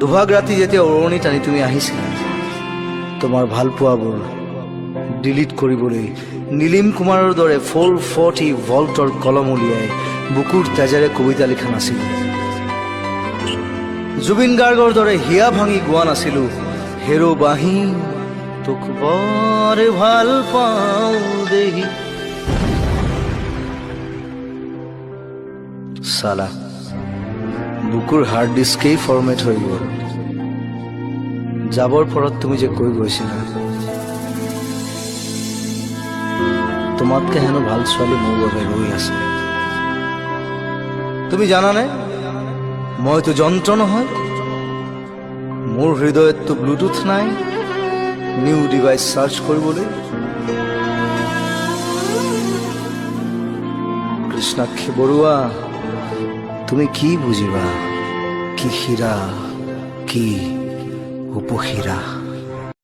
দুভাগ ৰাতি যেতিয়া উৰণি টানি তুমি আহিছিলা তোমাৰ ভালপোৱাবোৰ ডিলিট কৰিবলৈ নীলিম কুমাৰৰ দৰে ফ'ৰ ফৰ্টি ভল্টৰ কলম উলিয়াই বুকুৰ তেজেৰে কবিতা লিখা নাছিলো। জুবিন গাৰ্গৰ দৰে হিয়া ভাঙি গোৱা নাছিলো। হেৰ' বাঁহী, তোক বৰ ভালো পাওঁ দেহি। চালা। বুকুৰ হাৰ্ড ডিস্কেই ফৰ্মেট হৈ গ'ল। যাবৰ পৰত তুমি যে কৈ গৈছিলা? তোমাতকে হেনো ভালো ছোৱালী মোৰ বাবে ৰৈ আছে। তুমি জানানে? মইতো যন্ত্ৰ নহয়। মোৰ হৃদয়ততো ব্লুটুথ নাই। নিউ ডিভাইচ চাৰ্চ কৰিবলৈ। কৃষ্ণাক্ষী বৰুৱা তুমি কি বুজিবা কি হীরা কি উপহীৰা